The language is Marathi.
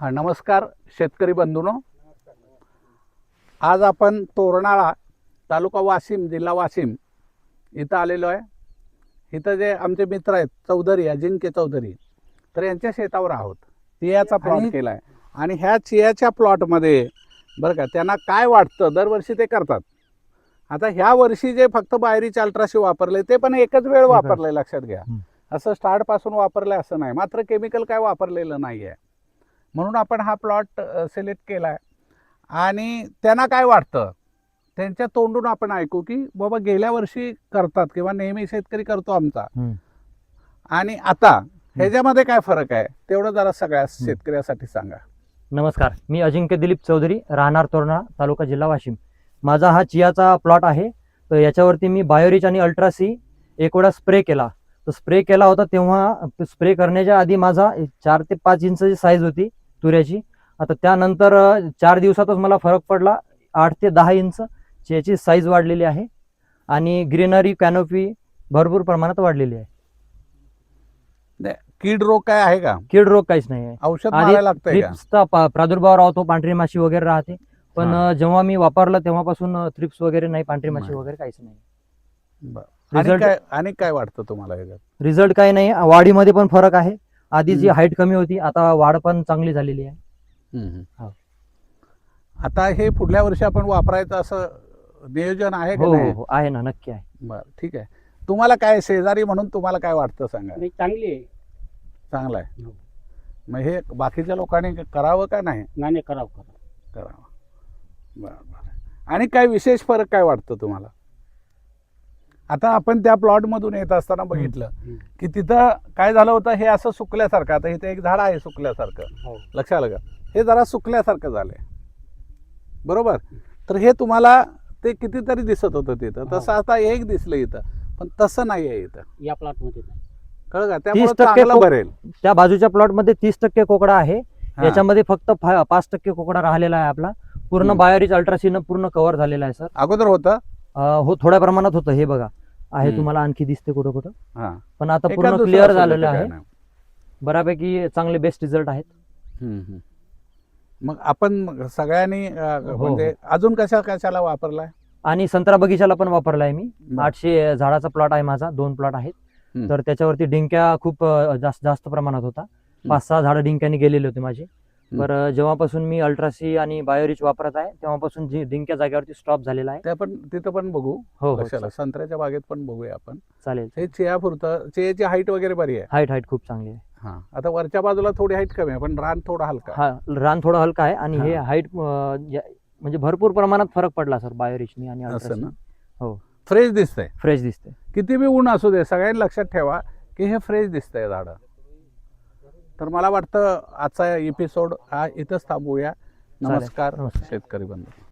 हा नमस्कार शेतकरी बंधूनो. आज आपण तोरणाळा तालुका वाशिम जिल्हा वाशिम इथं आलेलो आहे. इथं जे आमचे मित्र आहेत चौधरी अजिंक्य चौधरी तर यांच्या शेतावर आहोत. चियाचा प्लॉट केला आहे आणि ह्या चियाच्या प्लॉटमध्ये बरं का त्यांना काय वाटतं दरवर्षी ते करतात. आता ह्या वर्षी जे फक्त बाहेरीचे अल्ट्राशी वापरले ते पण एकच वेळ वापरले लक्षात घ्या. असं स्टार्टपासून वापरलं असं नाही. मात्र केमिकल काय वापरलेलं नाही आहे म्हणून आपण हा प्लॉट सिलेक्ट केला आहे आणि त्यांना काय वाटतं? त्यांच्या तोंडून आपण ऐकू की बाबा गेल्या वर्षी करतात किंवा नेहमी शेतकरी करतो आमचा. आणि आता ह्याच्यामध्ये काय फरक आहे? तेवढं जरा सगळ्या शेतकऱ्यासाठी सांगा. नमस्कार. मी अजिंक्य दिलीप चौधरी राहणार तोरणा तालुका जिल्हा वाशिम. माझा हा चियाचा प्लॉट आहे. तर याच्यावरती मी बायोरिच आणि अल्ट्रासी एक वेळा स्प्रे केला. तर स्प्रे केला होता तेव्हा स्प्रे करण्याच्या आधी माझा चार ते पाच इंचची साईज होती. तुऱ्याची. आता त्यानंतर चार दिवसातच मला फरक पडला. आठ ते दहा इंच याची साईज वाढलेली आहे. आणि ग्रीनरी कॅनोपी भरपूर प्रमाणात वाढलेली आहे. कीड रोग काय आहे का? कीड रोग काहीच नाही आहे. औषध प्रादुर्भाव राहतो पांढरी माशी वगैरे राहते. पण जेव्हा मी वापरलं तेव्हापासून थ्रिप्स वगैरे नाही पांढरी माशी. वगैरे काहीच नाही. रिझल्ट काय आणि काय वाटतं तुम्हाला रिझल्ट काही नाही. वाढीमध्ये पण फरक आहे. आधी जी. हाईट कमी होती आता वाढ पण चांगली झालेली आहे. हो. आता हे पुढल्या वर्षी आपण वापरायचं असं नियोजन आहे का हो नाही? हो आहे ना नक्की आहे. बरं ठीक आहे. तुम्हाला काय शेजारी म्हणून तुम्हाला काय वाटतं सांगा? नाही चांगली आहे. चांगलं आहे. हो. मग हे बाकीच्या लोकांनी करावं का नाही? नाणे करावं करा करावं. बरं बरं. आणि काय विशेष फरक काय वाटतं तुम्हाला? आता आपण त्या प्लॉटमधून येत असताना बघितलं. की तिथं काय झालं होतं हे असं सुकल्यासारखं आता इथे एक झाड आहे सुकल्यासारखं. हो. लक्षात आलं का? हे जरा सुकल्यासारखं झालंय. बरोबर? तर हे तुम्हाला ते कितीतरी दिसत होतं तिथं. हो. तसं आता एक दिसलं इथं पण तसं नाही आहे इथं. या प्लॉटमध्ये नाही. कळलं का? त्यामुळे 30% चांगलं को- भरेल त्या बाजूच्या प्लॉटमध्ये तीस टक्के कोकडा आहे. हा. याच्यामध्ये फक्त पाच टक्के कोकडा राहिलेला आहे आपला. पूर्ण. बायोरिच अल्ट्रासीनं पूर्ण कव्हर झालेला आहे सर. अगोदर होतं? हो थोड्या प्रमाणात होतं हे बघा. आहे हम्म. तुम्हाला आणखी दिसते कुठं कुठं हा. पण आता एखाद पूर्ण दुसरं क्लिअर झालेलं काय आहे. नाही. बऱ्यापैकी चांगले बेस्ट रिझल्ट आहेत. हम्म, हम्म. मग आपण मग सगळ्यांनी अं, हो, म्हणजे अजून कशा कशाला वापरलाय? आणि संत्रा बगीचाला पण वापरलाय मी. आठशे झाडाचा प्लॉट आहे माझा दोन प्लॉट आहेत. हम्म. तर त्याच्यावरती डिंक्या खूप अं, जास्त जास्त प्रमाणात होता. पाच सहा झाडं डिंक्याने गेलेले होते माझे. बरं जेव्हापासून मी अल्ट्रासी आणि बायोरिच वापरत आहे तेव्हापासून जी डिंक्या जागेवरती स्टॉप झालेला आहे. त्या पण तिथं पण बघू हो हो संत्र्याच्या बागेत पण बघूया आपण. चालेल हे चिया पुरतं चियाची हाईट वगैरे बरी आहे. हाईट हाईट खूप चांगली आहे. हा. आता वरच्या बाजूला थोडी हाईट कमी आहे पण रान थोडा हलका. हा रान थोडं हलका आहे आणि हे. हाईट म्हणजे भरपूर प्रमाणात फरक पडला सर बायोरिचनी आणि असं ना? हो. फ्रेश दिसतंय. फ्रेश दिसते किती बी ऊन असू दे सगळ्यांनी लक्षात ठेवा की हे फ्रेश दिसतंय झाडं. तर मला वाटतं आजचा एपिसोड हा इथंच थांबवूया नमस्कार नमस्कार. शेतकरी बंधू.